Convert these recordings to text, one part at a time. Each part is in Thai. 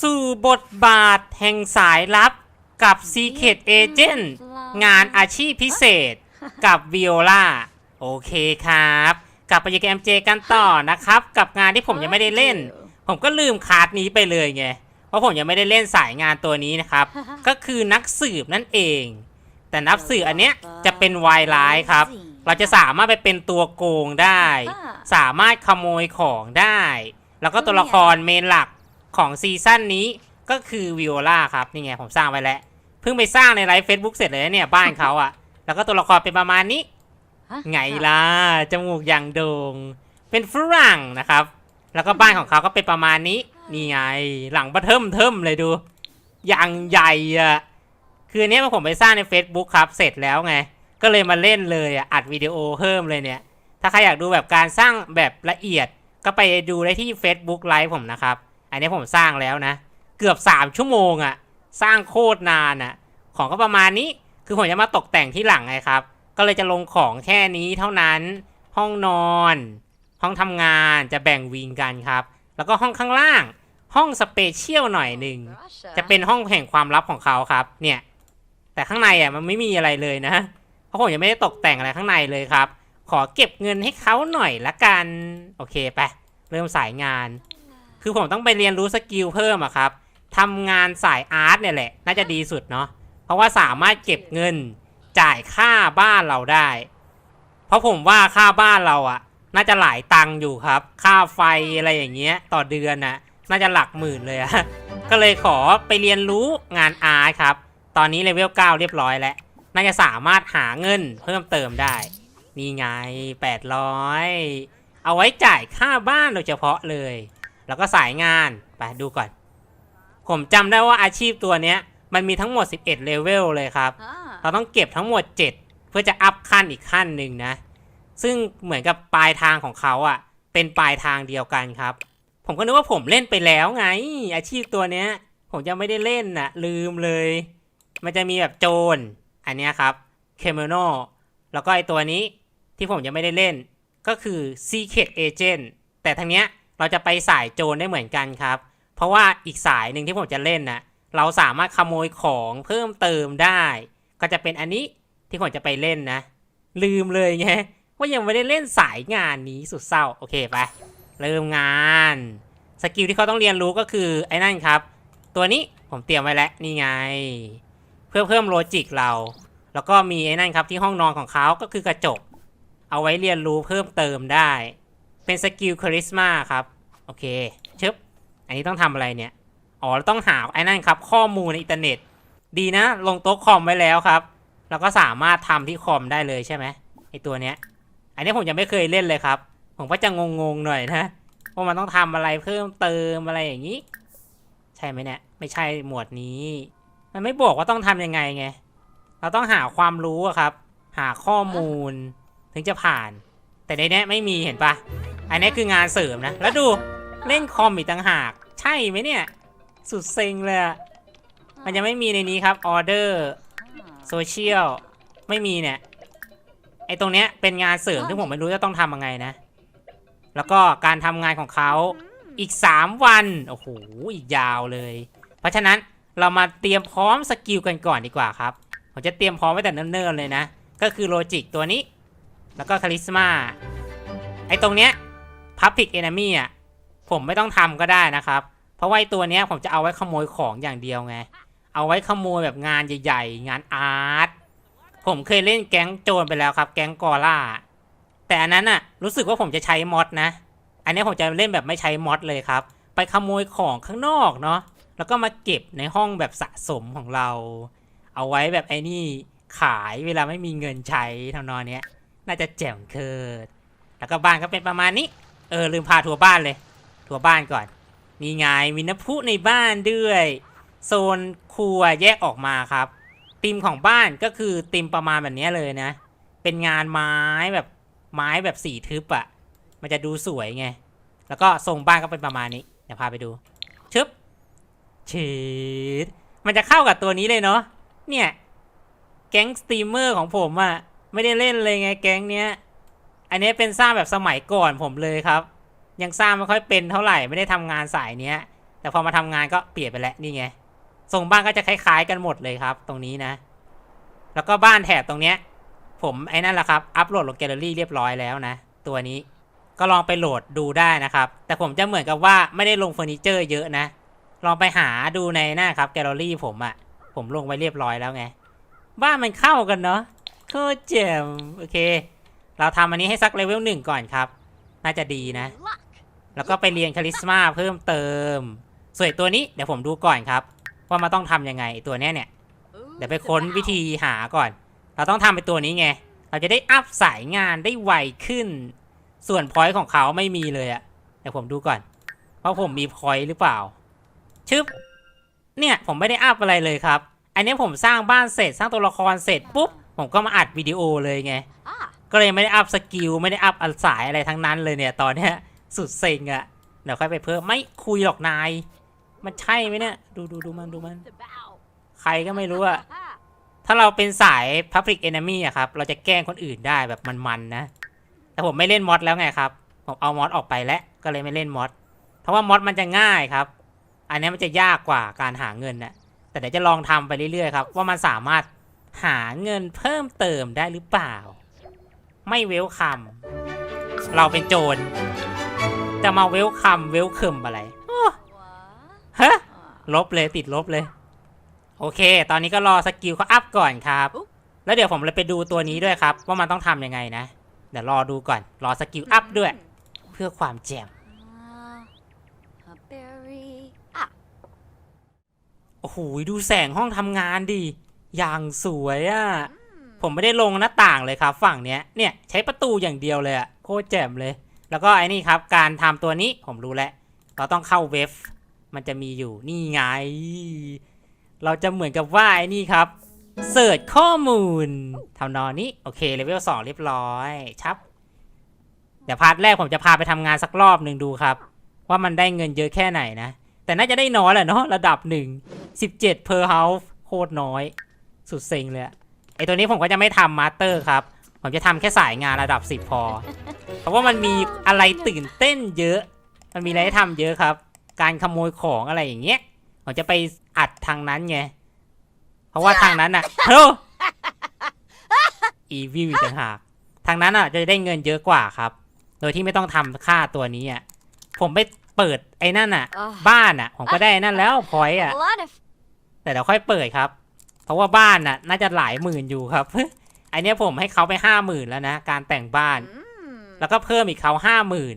สู่บทบาทแห่งสายลับกับ Secret Agent งานอาชีพพิเศษกับ Viola โอเคครับ กลับไปยังเกมเจกันต่อนะครับ กับงานที่ผมยังไม่ได้เล่น ผมก็ลืมคาร์ดนี้ไปเลยไง เพราะผมยังไม่ได้เล่นสายงานตัวนี้นะครับ ก็คือนักสืบนั่นเอง แต่นักสืบอันเนี้ยจะเป็นวายร้ายครับ เราจะสามารถไปเป็นตัวโกงได้ สามารถขโมยของได้ แล้วก็ตัวละครเมนหลัก ของซีซั่นนี้ก็คือวิโอลาครับนี่ไงผมสร้างไว้แล้วเพิ่งไปสร้างในไลฟ์เฟซบุ๊กเสร็จเลยนะเนี่ยบ้านเขาอะแล้วก็ตัวละครเป็นประมาณนี้ ไงล่ะจมูกอย่างโด่งเป็นฝรั่งนะครับ แล้วก็บ้านของเขาก็เป็นประมาณนี้นี่ไงหลังประเทิมเทิมเลยดูอย่างใหญ่อะคืออนเนี้ยผมไปสร้างใน Facebook ครับ เสร็จแล้วไง ก็เลยมาเล่นเลยอะอัดวิดีโอเพิ่มเลยเนี่ย ถ้าใครอยากดูแบบการสร้างแบบละเอียด ก็ไปดูได้ที่ Facebook ไลฟ์ผมนะครับ อันนี้ผมสร้างแล้วนะ เกือบ 3 ชั่วโมงอะสร้างโคตรนานอะของก็ประมาณนี้คือผมจะมาตกแต่งที่หลังไงครับ ก็เลยจะลงของแค่นี้เท่านั้น ห้องนอน ห้องทำงานจะแบ่งวิงกันครับ แล้วก็ห้องข้างล่าง ห้องสเปเชียลหน่อยหนึ่งจะเป็นห้องแห่งความลับของเขาครับ เนี่ย แต่ข้างในอะมันไม่มีอะไรเลยนะเพราะผมยังไม่ได้ตกแต่งอะไรข้างในเลยครับ ขอเก็บเงินให้เขาหน่อยละกัน โอเคไปเริ่มสายงาน คือผมต้องไปเรียนรู้สกิลเพิ่มอะครับทำงานสายอาร์ตเนี่ยแหละ น่าจะดีสุดเนาะเพราะว่าสามารถเก็บเงินจ่ายค่าบ้านเราได้ เพราะผมว่าค่าบ้านเราอะน่าจะหลายตังค์อยู่ครับ ค่าไฟอะไรอย่างเงี้ยต่อเดือนน่ะน่าจะหลักหมื่นเลยอะก็เลยขอไปเรียนรู้งานอาร์ตครับ ตอนนี้เลเวล9เรียบร้อยแล้ว น่าจะสามารถหาเงินเพิ่มเติมได้ นี่ไง 800 เอาไว้จ่ายค่าบ้านโดยเฉพาะเลย แล้วก็สายงานไปดูก่อน ผมจำได้ว่าอาชีพตัวเนี้ย มันมีทั้งหมด 11เลเวลเลยครับ เราต้องเก็บทั้งหมด 7 เพื่อจะอัพขั้นอีกขั้นหนึ่งนะ ซึ่งเหมือนกับปลายทางของเขาอะ่ะ เป็นปลายทางเดียวกันครับ ผมก็นึกว่าผมเล่นไปแล้วไง อาชีพตัวเนี้ย ผมยังไม่ได้เล่นน่ะ ลืมเลย มันจะมีแบบโจรอันเนี้ยครับเคมโนแล้วก็ไอตัวนี้ที่ผมยังไม่ได้เล่นก็คือ Secret Agent แต่ทางเนี้ย เราจะไปสายโจรได้เหมือนกันครับ เพราะว่าอีกสายหนึ่งที่ผมจะเล่นน่ะเราสามารถขโมยของเพิ่มเติมได้ ก็จะเป็นอันนี้ที่ผมจะไปเล่นนะ ลืมเลยไงว่ายังไม่ได้เล่นสายงานนี้สุดเศร้าโอเคไปเริ่มงานสกิลที่เขาต้องเรียนรู้ก็คือไอ้นั่นครับ ตัวนี้ผมเตรียมไว้แล้วนี่ไง เพื่อเพิ่มโลจิกเรา แล้วก็มีไอ้นั่นครับที่ห้องนอนของเขาก็คือกระจก เอาไว้เรียนรู้เพิ่มเติมได้ เป็นสกิลคาริสมาครับ โอเคชึบอันนี้ต้องทำอะไรเนี่ย อ๋อต้องหาไอ้นั่นครับ ข้อมูลในอินเทอร์เน็ต ดีนะ ลงโต๊ะคอมไว้แล้วครับ แล้วก็สามารถทำที่คอมได้เลยใช่ไหมไอตัวเนี้ย อันนี้ผมยังไม่เคยเล่นเลยครับ ผมก็จะงงๆหน่อยนะว่ามันต้องทำอะไรเพิ่มเติมอะไรอย่างนี้ ใช่ไหมเนี่ย ไม่ใช่หมวดนี้ มันไม่บอกว่าต้องทำยังไงไง เราต้องหาความรู้ครับ หาข้อมูล ถึงจะผ่าน แต่ในเนี้ยไม่มีเห็นปะ อันนี้คืองานเสริมนะ แล้วดูเล่นคอมอีกต่างหาก ใช่ไหมเนี่ย สุดเซ็งเลยอะมันยังไม่มีในนี้ครับออเดอร์โซเชียลไม่มีเนี่ย ไอตรงเนี้ยเป็นงานเสริมที่ผมไม่รู้จะต้องทำยังไงนะ แล้วก็การทำงานของเขาอีก 3 วัน โอ้โห อีกยาวเลย เพราะฉะนั้นเรามาเตรียมพร้อมสกิลกันก่อนดีกว่าครับ ผมจะเตรียมพร้อมไว้แต่เนิ่นๆเลยนะ ก็คือโลจิกตัวนี้ แล้วก็คาริสมาไอตรงเนี้ย พับพิกเอนมีอะผมไม่ต้องทำก็ได้นะครับ เพราะว่าไอตัวเนี้ยผมจะเอาไว้ขโมยของอย่างเดียวไง เอาไว้ขโมยแบบงานใหญ่ๆ งานอาร์ต ผมเคยเล่นแก๊งโจรไปแล้วครับ แก๊งกอล่า แต่อันนั้นน่ะรู้สึกว่าผมจะใช้มอดนะ อันนี้ผมจะเล่นแบบไม่ใช้มอดเลยครับ ไปขโมยของข้างนอกเนาะ แล้วก็มาเก็บในห้องแบบสะสมของเรา เอาไว้แบบไอ้นี่ขายเวลาไม่มีเงินใช้ทำนองเนี้ยน่าจะแจ่มเคิดแล้วก็บ้านก็เป็นประมาณนี้ เออลืมพาทัวร์บ้านเลย ทัวร์บ้านก่อนมีไงมีน้ำพุในบ้านด้วย โซนครัวแยกออกมาครับธีมของบ้านก็คือธีมประมาณแบบนี้เลยนะ เป็นงานไม้แบบไม้แบบสีทึบอะ่ะ มันจะดูสวยไง แล้วก็ทรงบ้านก็เป็นประมาณนี้ เดี๋ยวพาไปดูชึบชีดมันจะเข้ากับตัวนี้เลยเนาะ เนี่ย แก๊งสตรีมเมอร์ของผมอะ่ะ ไม่ได้เล่นเลยไงแก๊งเนี้ย อันนี้เป็นสร้างแบบสมัยก่อนผมเลยครับ ยังสร้างไม่ค่อยเป็นเท่าไหร่ไม่ได้ทำงานสายเนี้ย แต่พอมาทำงานก็เปลี่ยนไปแล้วนี่ไงทรงบ้านก็จะคล้ายๆกันหมดเลยครับ ตรงนี้นะ แล้วก็บ้านแถบตรงเนี้ย ผมไอ้นั่นแหละครับอัปโหลดลงแกลเลอรี่เรียบร้อยแล้วนะ ตัวนี้ก็ลองไปโหลดดูได้นะครับ แต่ผมจะเหมือนกับว่าไม่ได้ลงเฟอร์นิเจอร์เยอะนะ ลองไปหาดูในหน้าครับแกลเลอรี่ผมอะ่ะ ผมลงไว้เรียบร้อยแล้วไง บ้านมันเข้ากันเนาะโคตรเจ๋มโอเค เราทำอันนี้ให้สักเลเวลหนึ่งก่อนครับ น่าจะดีนะ แล้วก็ไปเรียนคาลิสมาเพิ่มเติม ส่วนตัวนี้เดี๋ยวผมดูก่อนครับ ว่ามันต้องทำยังไงตัวเนี้ยเนี่ย เดี๋ยวไปค้นวิธีหาก่อน เราต้องทำเป็นตัวนี้ไง เราจะได้อัพสายงานได้ไวขึ้น ส่วนพอยต์ของเขาไม่มีเลยอะเดี๋ยวผมดูก่อนว่าผมมีพอยต์หรือเปล่า ชึบ เนี่ยผมไม่ได้อัพอะไรเลยครับ อันนี้ผมสร้างบ้านเสร็จสร้างตัวละครเสร็จปุ๊บผมก็มาอัดวิดีโอเลยไง ก็เลยไม่ได้อัพสกิลไม่ได้อัพอันสายอะไรทั้งนั้นเลยเนี่ยตอนเนี้ยสุดเซ็งอะเดี๋ยวค่อยไปเพิ่มไม่คุยหรอกนาย มันใช่ไหมเนี่ย ดูดูดูมันดูมัน ใครก็ไม่รู้อะถ้าเราเป็นสาย Public Enemy อะครับ เราจะแกล้งคนอื่นได้แบบมันๆนะ แต่ผมไม่เล่นมอดแล้วไงครับ ผมเอามอดออกไปแล้วก็เลยไม่เล่นมอดเพราะว่ามอดมันจะง่ายครับ อันนี้มันจะยากกว่าการหาเงินนะแต่เดี๋ยวจะลองทำไปเรื่อยๆครับว่ามันสามารถหาเงินเพิ่มเติมได้หรือเปล่า ไม่เวลคัม เราเป็นโจร จะมาเวลคัมเวลคัมอะไรโอ้ what? ฮะ Ah, ลบเลยติดลบเลย โอเค ตอนนี้ก็รอสกิลเขาอัพก่อนครับอุ๊ยแล้วเดี๋ยวผมเลยไปดูตัวนี้ด้วยครับ ว่ามันต้องทำยังไงนะ เดี๋ยวรอดูก่อน รอสกิลอัพด้วย เพื่อความแจ่ม Ah, a berry. Ah, โอ้โหดูแสงห้องทำงานดิอย่างสวยอะ่ะ mm, ผมไม่ได้ลงหน้าต่างเลยครับ ฝั่งเนี้ยเนี่ยใช้ประตูอย่างเดียวเลยอะ่ะโคตรแจ่มเลย แล้วก็ไอ้นี่ครับ การทำตัวนี้ผมรู้แล้วเราต้องเข้าเว็บมันจะมีอยู่นี่ไง เราจะเหมือนกับว่าไอ้นี่ครับเสิร์ชข้อมูลทำนองนี้โอเคเลเวลสองเรียบร้อยชับเดี๋ยวพาร์ทแรกผมจะพาไปทำงานสักรอบหนึ่งดูครับ ว่ามันได้เงินเยอะแค่ไหนนะ แต่น่าจะได้น้อยแหละเนาะระดับหนึ่งสิบเจ็ด per house โคตรน้อย สุดเซ็งเลยอะ ไอตัวนี้ผมก็จะไม่ทำมาสเตอร์ครับ ผมจะทำแค่สายงานระดับสิบพอ เพราะว่ามันมีอะไรตื่นเต้นเยอะ มันมีอะไรให้ทำเยอะครับ การขโมยของอะไรอย่างเงี้ย ผมจะไปอัดทางนั้นไง เพราะว่าทางนั้นอะเฮ้อีวิวอีกต่างหาก ทางนั้นอะจะได้เงินเยอะกว่าครับ โดยที่ไม่ต้องทำค่าตัวนี้อะผมไปเปิดไอ้นั่นอะ Ah. บ้านอะผมก็ได้ไอ้นั่นแล้วพอยอะ a lot of แต่เดี๋ยวค่อยเปิดครับ เพราะว่าบ้านน่ะ น่าจะหลายหมื่นอยู่ครับ อันเนี้ยผมให้เขาไปห้าหมื่นแล้วนะ การแต่งบ้าน mm, แล้วก็เพิ่มอีกเขาห้าหมื่น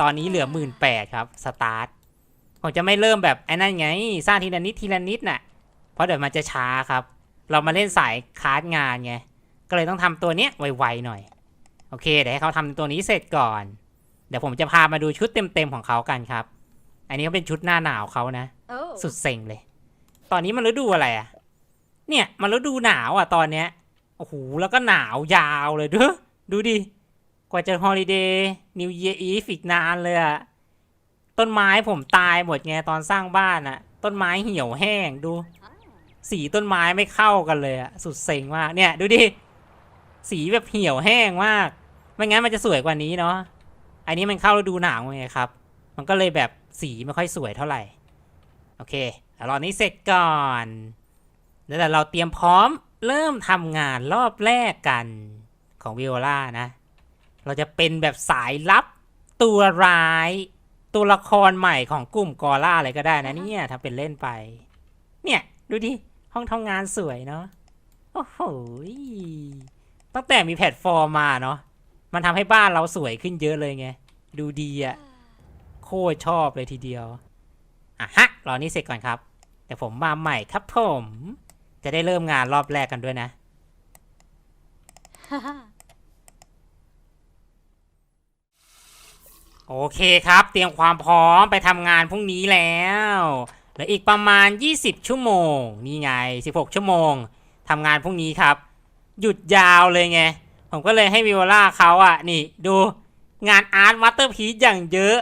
ตอนนี้เหลือหมื่นแปดครับ สตาร์ท ผมจะไม่เริ่มแบบไอ้นั่นไง สร้างทีละนิดทีละนิดน่ะ เพราะเดี๋ยวมันจะช้าครับ เรามาเล่นสายคาร์ดงานไง ก็เลยต้องทำตัวเนี้ยไวๆหน่อย โอเค เดี๋ยวให้เขาทำตัวนี้เสร็จก่อน เดี๋ยวผมจะพามาดูชุดเต็มๆของเขากันครับ อันนี้ก็เป็นชุดหน้าหนาวเขานะ oh, สุดเซ็งเลย ตอนนี้มันฤดูอะไรอะ เนี่ยมันฤดูหนาวอะตอนเนี้ยโอ้โหแล้วก็หนาวยาวเลยดูดูดิกว่าจะฮอลิเดย์นิวเยียร์อีฟอีกนานเลยอะต้นไม้ผมตายหมดไงตอนสร้างบ้านอะ ต้นไม้เหี่ยวแห้งดู สีต้นไม้ไม่เข้ากันเลยอะสุดเซ็งมากเนี่ยดูดิสีแบบเหี่ยวแห้งมากไม่งั้นมันจะสวยกว่านี้เนาะอันนี้มันเข้าฤดูหนาวไงครับ มันก็เลยแบบสีไม่ค่อยสวยเท่าไหร่ โอเคเดี๋ยวรอนี้เสร็จก่อน แล้วเดี๋ยวเราเตรียมพร้อมเริ่มทำงานรอบแรกกันของวิโอลานะ เราจะเป็นแบบสายลับตัวร้าย ตัวละครใหม่ของกลุ่มกอล่าอะไรก็ได้นะเนี่ยทำเป็นเล่นไป เนี่ยดูดิ ห้องทำงานสวยเนาะโอ้โหยตั้งแต่มีแพลตฟอร์มมาเนาะมันทำให้บ้านเราสวยขึ้นเยอะเลยไง ดูดีอะโคตรชอบเลยทีเดียวอะฮะรอนี่เสร็จก่อนครับเดี๋ยวผมมาใหม่ครับผม จะได้เริ่มงานรอบแรกกันด้วยนะ โอเคครับ เตรียมความพร้อมไปทำงานพรุ่งนี้แล้วเหลืออีกประมาณ 20 ชั่วโมง นี่ไง 16 ชั่วโมงทำงานพรุ่งนี้ครับ หยุดยาวเลยไง ผมก็เลยให้วิโอล่าเขาอะ นี่ดูงานอาร์ตมาสเตอร์พีซอย่างเยอะ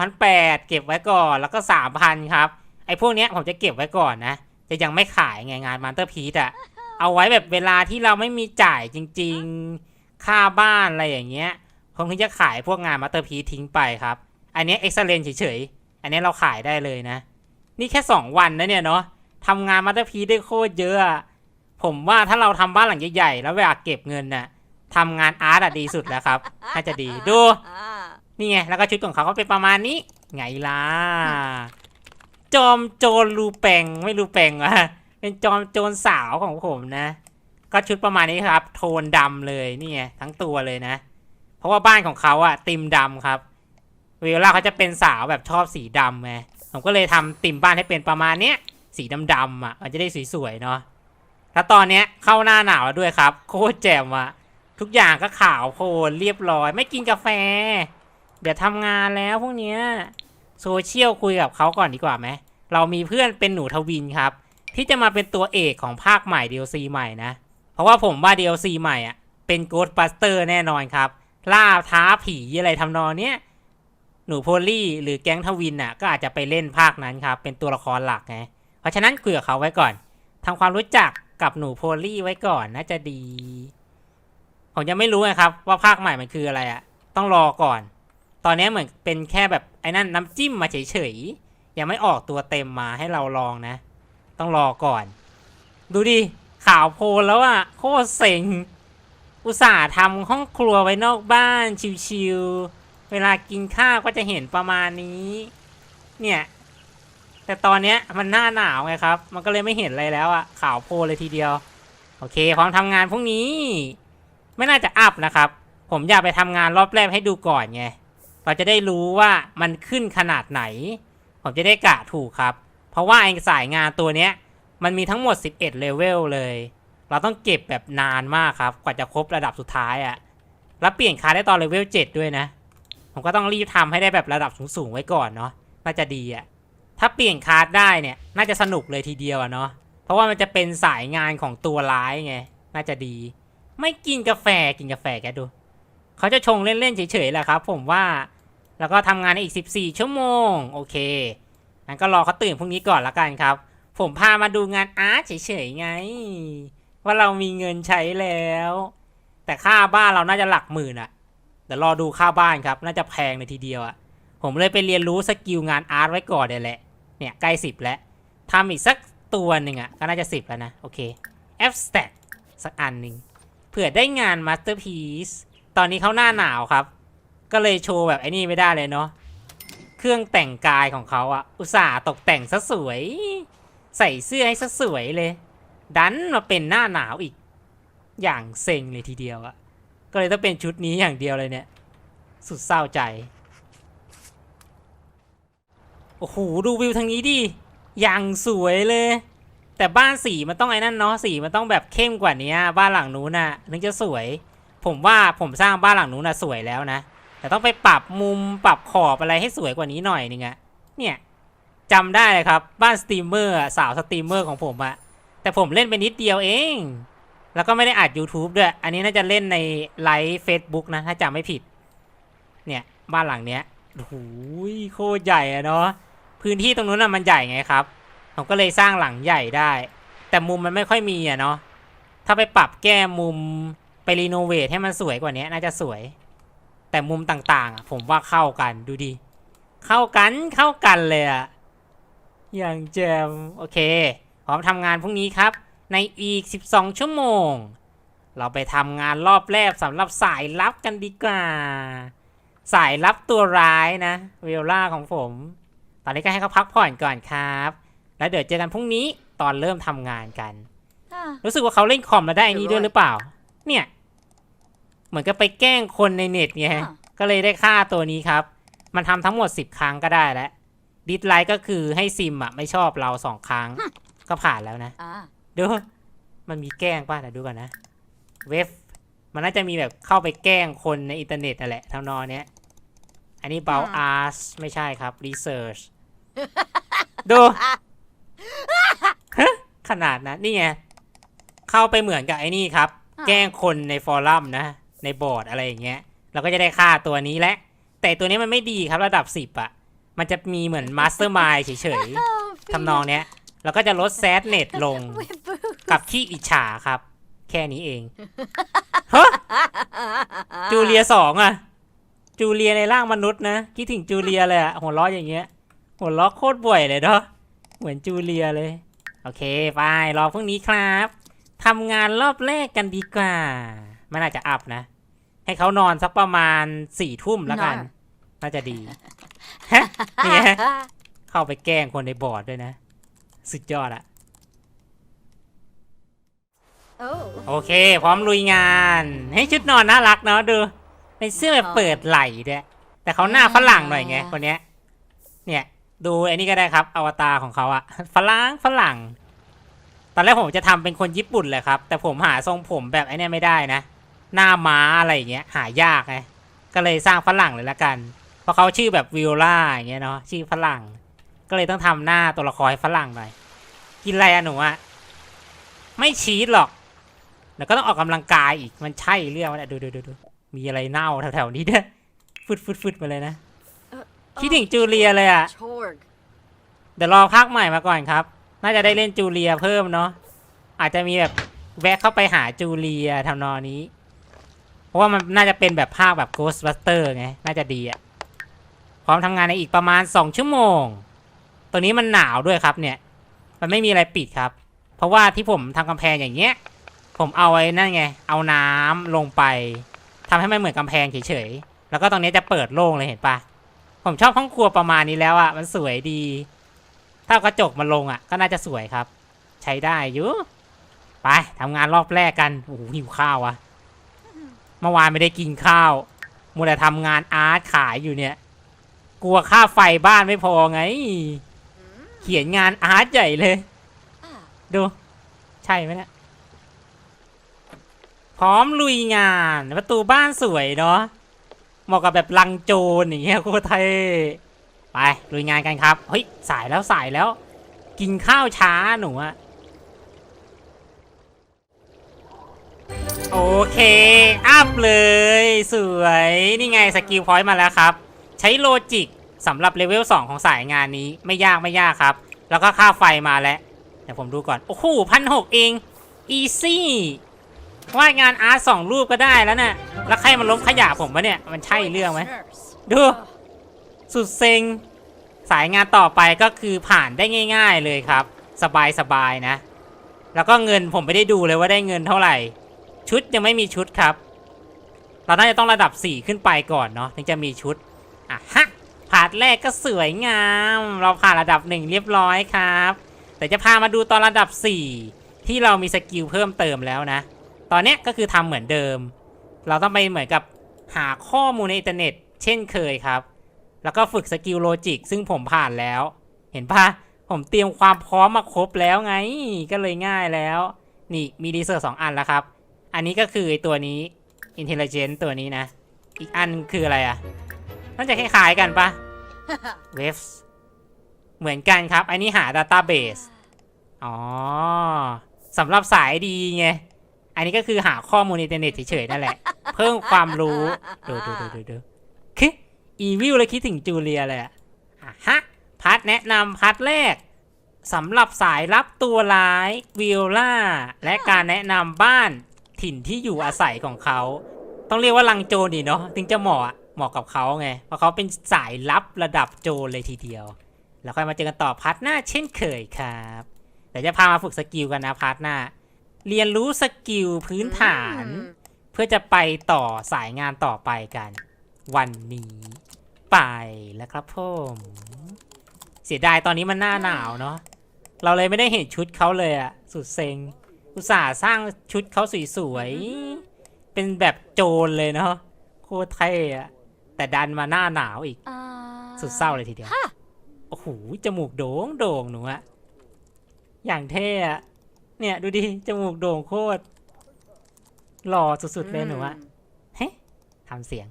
2,008 เก็บไว้ก่อนแล้วก็ 3,000 ครับ ไอ้พวกเนี้ยผมจะเก็บไว้ก่อนนะ จะยังไม่ขายไงงานมาสเตอร์พีซอะเอาไว้แบบเวลาที่เราไม่มีจ่ายจริง ๆ ค่าบ้านอะไรอย่างเงี้ยผมถึงจะขายพวกงานมาสเตอร์พีซทิ้งไปครับ อันนี้เอ็กซ์เลนเฉยๆ อันนี้เราขายได้เลยนะ นี่แค่สองวันนะเนี่ยเนาะทำงานมาสเตอร์พีได้โคตรเยอะผมว่าถ้าเราทำบ้านหลังใหญ่ๆ แล้วอยากเก็บเงินน่ะทำงานอาร์ตอะดีสุดแล้วครับ น่าจะดีดู นี่ไง แล้วก็ชุดของเขาก็เป็นประมาณนี้ ไงล่ะ จอมโจรรูแปงไม่รูแปงวะเป็นจอมโจรสาวของผมนะ ก็ชุดประมาณนี้ครับ โทนดำเลยนี่ไงทั้งตัวเลยนะ เพราะว่าบ้านของเขาอะติมดำครับเวลาเขาจะเป็นสาวแบบชอบสีดำไงผมก็เลยทำติมบ้านให้เป็นประมาณเนี้ยสีดำๆอะมันจะได้สวยๆเนาะแล้วตอนเนี้ยเข้าหน้าหนาวแล้วด้วยครับ โคตรแจ่มอะทุกอย่างก็ขาวโพลนเรียบร้อย ไม่กินกาแฟ เดี๋ยวทำงานแล้วพวกเนี้ย โซเชียลคุยกับเขาก่อนดีกว่าไหมเรามีเพื่อนเป็นหนูทวินครับ ที่จะมาเป็นตัวเอกของภาคใหม่ DLC ใหม่นะ เพราะว่าผมว่า DLC ใหม่อะเป็น Ghostbuster แน่นอนครับ ล่าท้าผีอะไรทำนองเนี้ยหนูโพลี่หรือแก๊งทวินอะก็อาจจะไปเล่นภาคนั้นครับ เป็นตัวละครหลักไงเพราะฉะนั้นคุยกับเขาไว้ก่อนทำความรู้จักกับหนูโพลี่ไว้ก่อนน่าจะดี ผมยังไม่รู้นะครับ ว่าภาคใหม่มันคืออะไรอะต้องรอก่อน ตอนนี้เหมือนเป็นแค่แบบ ไอ้นั่นน้ำจิ้มมาเฉยๆ ยังไม่ออกตัวเต็มมาให้เราลองนะ ต้องรอก่อน ดูดิข่าวโพลแล้วอะโคตรเซ็ง อุตส่าห์ทำห้องครัวไว้นอกบ้านชิวๆ เวลากินข้าวก็จะเห็นประมาณนี้ เนี่ย แต่ตอนเนี้ยมันหน้าหนาวไงครับ มันก็เลยไม่เห็นอะไรแล้วอะข่าวโพลเลยทีเดียว โอเค พร้อมทำงานพรุ่งนี้ ไม่น่าจะอัพนะครับ ผมอยากไปทำงานรอบแรกให้ดูก่อนไง เราจะได้รู้ว่ามันขึ้นขนาดไหน ผมจะได้กะถูกครับ เพราะว่าไอ้สายงานตัวเนี้ย มันมีทั้งหมด 11เลเวลเลย เราต้องเก็บแบบนานมากครับ กว่าจะครบระดับสุดท้ายอะ่ะ แล้วเปลี่ยนคาได้ตอนเลเวล7ด้วยนะ ผมก็ต้องรีบทำให้ได้แบบระดับสูงๆไว้ก่อนเนาะ น่าจะดีอะ่ะ ถ้าเปลี่ยนคาดได้เนี่ย น่าจะสนุกเลยทีเดียวอะเนาะ เพราะว่ามันจะเป็นสายงานของตัวร้ายไง น่าจะดี ไม่กินกาแฟ กินกาแฟแกดู เขาจะชงเล่นๆเฉยๆแหละครับ ผมว่า แล้วก็ทำงานอีก 14 ชั่วโมง โอเคงั้นก็รอเขาตื่นพรุ่งนี้ก่อนละกันครับ ผมพามาดูงานอาร์ตเฉยๆไง ว่าเรามีเงินใช้แล้ว แต่ค่าบ้านเราน่าจะหลักหมื่นอะเดี๋ยวรอดูค่าบ้านครับ น่าจะแพงเลยทีเดียวอะผมเลยไปเรียนรู้สกิลงานอาร์ตไว้ก่อนเดี๋ยวแหละ เนี่ยใกล้สิบแล้วทำอีกสักตัวหนึ่งอะก็น่าจะสิบแล้วนะ โอเค F stat สักอันหนึ่งเผื่อได้งาน Masterpiece ตอนนี้เขาหน้าหนาวครับ ก็เลยโชว์แบบไอ้นี่ไม่ได้เลยเนาะเครื่องแต่งกายของเขาอะอุตส่าห์ตกแต่งซะสวย ใส่เสื้อให้ซะสวยเลย ดันมาเป็นหน้าหนาวอีก อย่างเซ็งเลยทีเดียวอะก็เลยต้องเป็นชุดนี้อย่างเดียวเลยเนี่ย สุดเศร้าใจโอ้โหดูวิวทางนี้ดิอย่างสวยเลย แต่บ้านสีมันต้องไอ้นั่นเนาะสีมันต้องแบบเข้มกว่านี้บ้านหลังนู้นน่ะถึงจะสวย ผมว่าผมสร้างบ้านหลังนู้นน่ะสวยแล้วนะ แต่ต้องไปปรับมุมปรับขอบอะไรให้สวยกว่านี้หน่อยนึงอะเนี่ยจำได้เลยครับบ้านสตรีมเมอร์สาวสตรีมเมอร์ของผมอะแต่ผมเล่นไปนิดเดียวเอง แล้วก็ไม่ได้อัด YouTube ด้วย อันนี้น่าจะเล่นในไลฟ์ Facebook นะ ถ้าจำไม่ผิด เนี่ย บ้านหลังเนี้ยโอ้โหโคตรใหญ่อะเนาะพื้นที่ตรงนู้นน่ะมันใหญ่ไงครับผมก็เลยสร้างหลังใหญ่ได้ แต่มุมมันไม่ค่อยมีอะเนาะถ้าไปปรับแก้มุมไปรีโนเวทให้มันสวยกว่านี้น่าจะสวย แต่มุมต่างๆอะผมว่าเข้ากันดูดิ เข้ากันเข้ากันเลยอะ อย่างแจมโอเค พร้อมทำงานพรุ่งนี้ครับ ในอีก 12 ชั่วโมง เราไปทำงานรอบแรกสำหรับสายลับกันดีกว่า สายลับตัวร้ายนะเวลล่าของผม ตอนนี้ก็ให้เขาพักผ่อนก่อนครับ แล้วเดี๋ยวเจอกันพรุ่งนี้ตอนเริ่มทำงานกัน Ah. รู้สึกว่าเขาเล่นคอมแล้วได้อันนี้ด้วยหรือเปล่า เนี่ย เหมือนกับไปแกล้งคนในเน็ตไงอ่าก็เลยได้ค่าตัวนี้ครับ มันทำทั้งหมด 10 ครั้งก็ได้แล้วดิสไลค์ก็คือให้ซิมอะไม่ชอบเราสองครั้ง ก็ผ่านแล้วนะ Ah. ดูมันมีแกล้งป่ะเดี๋ยวดูก่อนนะ เว็บมันน่าจะมีแบบเข้าไปแกล้งคนในอินเทอร์เน็ตนั่นแหละทำนองเนี้ย อันนี้เบลอาร์สไม่ใช่ครับรีเสิร์ชดูฮะขนาดนั้นนี่ไง เข้าไปเหมือนกับไอ้นี่ครับอ่าแกล้งคนในฟอรัมนะ ในบอร์ดอะไรอย่างเงี้ย เราก็จะได้ค่าตัวนี้แหละ แต่ตัวนี้มันไม่ดีครับระดับสิบอะมันจะมีเหมือนมาสเตอร์มายเฉย Oh, ๆทำนองเนี้ยแล้วก็จะลดแซดเน็ตลง With boo. กับที่อิจฉาครับ แค่นี้เองฮะจูเลียสองอะจูเลียในร่างมนุษย์นะคิดถึงจูเลียเลยอะหัวเราะอย่างเงี้ย หัวล็อกโคตรบ่อยเลยเนาะเหมือนจูเลียเลย โอเคไปรอพรุ่งนี้ครับทำงานรอบแรกกันดีกว่า มันอาจจะอัพนะ ให้เขานอนสักประมาณสี่ทุ่มแล้วกัน น่าจะดีฮะนี่ไงเข้าไปแกล้งคนในบอร์ดด้วยนะ สุดยอดอะ Oh. โอเค พร้อมลุยงาน ให้ชุดนอนน่ารักเนาะดูเป็นเสื้อแบบเปิดไหล่ด้วยแต่เขาหน้าฝรั่งหน่อยไงคนเนี้ย เนี่ย ดูไอ้นี่ก็ได้ครับ อวตารของเขาอะฝรั่งฝรั่ง ตอนแรกผมจะทำเป็นคนญี่ปุ่นเลยครับ แต่ผมหาทรงผมแบบไอ้เนี่ยไม่ได้นะ หน้าม้าอะไรอย่างเงี้ยหายากไงก็เลยสร้างฝรั่งเลยละกัน เพราะเขาชื่อแบบวิโอลาอย่างเงี้ยเนาะชื่อฝรั่ง ก็เลยต้องทำหน้าตัวละครให้ฝรั่งหน่อย กินอะไรอะหนูอะไม่ชีสหรอกแล้วก็ต้องออกกำลังกายอีกมันใช่เรื่องมันอะดูดูดูดูมีอะไรเน่าแถวๆนี้ด้วยฟึดฟึดฟึดมาเลยนะคิดถึงจูเลียเลยอะ Chorg. เดี๋ยวรอภาคใหม่มาก่อนครับ น่าจะได้เล่นจูเลียเพิ่มเนาะอาจจะมีแบบแวะเข้าไปหาจูเลียทำนองนี้เพ ราะว่ามันน่าจะเป็นแบบภาคแบบ Ghostbuster ไง น่าจะดีอะพร้อมทำงานในอีกประมาณ 2 ชั่วโมง ตัวนี้มันหนาวด้วยครับเนี่ย มันไม่มีอะไรปิดครับ เพราะว่าที่ผมทำกำแพงอย่างเงี้ย ผมเอาไว้นั่นไง เอาน้ำลงไปทำให้มันเหมือนกำแพงเฉยๆ แล้วก็ตรงนี้จะเปิดโล่งเลยเห็นปะผมชอบห้องครัวประมาณนี้แล้วอะมันสวยดี ถ้ากระจกมาลงอะ่ะก็น่าจะสวยครับ ใช้ได้อยู่ ไปทำงานรอบแรกกัน โอ้โหหิวข้าวอะ เมื่อวานไม่ได้กินข้าวมัวแต่ทำงานอาร์ตขายอยู่เนี่ย กลัวค่าไฟบ้านไม่พอไง เขียนงานอาร์ตใหญ่เลย ดู ใช่ไหมเนี่ยพร้อมลุยงานประตูบ้านสวยเนาะเหมาะกับแบบลังโจรอย่างเงี้ยโคตรเท่ไปลุยงานกันครับ เฮ้ยสายแล้วสายแล้ว กินข้าวช้าหนูอะ โอเค อัพเลย สวย นี่ไงสกิลพอยต์มาแล้วครับ ใช้โลจิกสำหรับเลเวล 2 ของสายงานนี้ไม่ยากไม่ยากครับ แล้วก็ค่าไฟมาแล้ว เดี๋ยวผมดูก่อน โอ้โหพันหกเองอีซี่วาดงานอาร์ตสองรูปก็ได้แล้วน่ะแล้วใครมันล้มขยะผมวะเนี่ย มันใช่เรื่องไหมดู สุดเซ็ง สายงานต่อไปก็คือผ่านได้ง่าย ๆเลยครับ สบายสบายๆนะ แล้วก็เงินผมไม่ได้ดูเลยว่าได้เงินเท่าไหร่ ชุดยังไม่มีชุดครับ เราน่าจะต้องระดับ 4 ขึ้นไปก่อนเนาะถึงจะมีชุดอะฮะผ่านแรกก็สวยงาม เราผ่านระดับ 1 เรียบร้อยครับ แต่จะพามาดูตอนระดับ 4 ที่เรามีสกิลเพิ่มเติมแล้วนะ ตอนนี้ก็คือทำเหมือนเดิม เราต้องไปเหมือนกับหาข้อมูลในอินเทอร์เน็ต เช่นเคยครับ แล้วก็ฝึกสกิลโลจิกซึ่งผมผ่านแล้ว เห็นปะผมเตรียมความพร้อมมาครบแล้วไง ก็เลยง่ายแล้ว นี่มีดีเซอร์สองอันแล้วครับ อันนี้ก็คือไอ้ตัวนี้ Intelligent ตัวนี้นะ อีกอันคืออะไรอะ่ะน่าจะคล้ายๆกันปะ Waves เหมือนกันครับ อันนี้หา Database อ๋อสำหรับสายดีไง อันนี้ก็คือหาข้อมูลในอินเทอร์เน็ตเฉยๆนั่นแหละ เพิ่มความรู้ดูดูดูดูดูคืออีวิวเลยคิดถึงจูเลียเลยอะอะฮะพาร์ทแนะนำพาร์ทแรกสำหรับสายรับตัวร้ายวิโอลาและการแนะนำบ้าน ถิ่นที่อยู่อาศัยของเขา ต้องเรียกว่าลังโจรดีเนาะถึงจะเหมาะอะเหมาะกับเขาไง เพราะเขาเป็นสายลับระดับโจรเลยทีเดียว แล้วค่อยมาเจอกันต่อพาร์ทหน้าเช่นเคยครับเดี๋ยวจะพามาฝึกสกิลกันนะพาร์ทหน้า เรียนรู้สกิลพื้นฐาน Mm. เพื่อจะไปต่อสายงานต่อไปกัน วันนี้ไปแล้วครับผมเสียดายตอนนี้มันหน้าหนาวเนาะเราเลยไม่ได้เห็นชุดเขาเลยอะสุดเซ็ง อุตส่าห์สร้างชุดเขาสวยๆ เป็นแบบโจรเลยเนาะโคตรเท่อะแต่ดันมาหน้าหนาวอีก Uh. สุดเศร้าเลยทีเดียวโอ้โห จมูกโด่งโด่งหนูอะอย่างเท่อะเนี่ย ดูดิ จมูกโด่งโคตร หล่อสุดๆเลยหนูอะ Mm. เฮ้ทำเสียง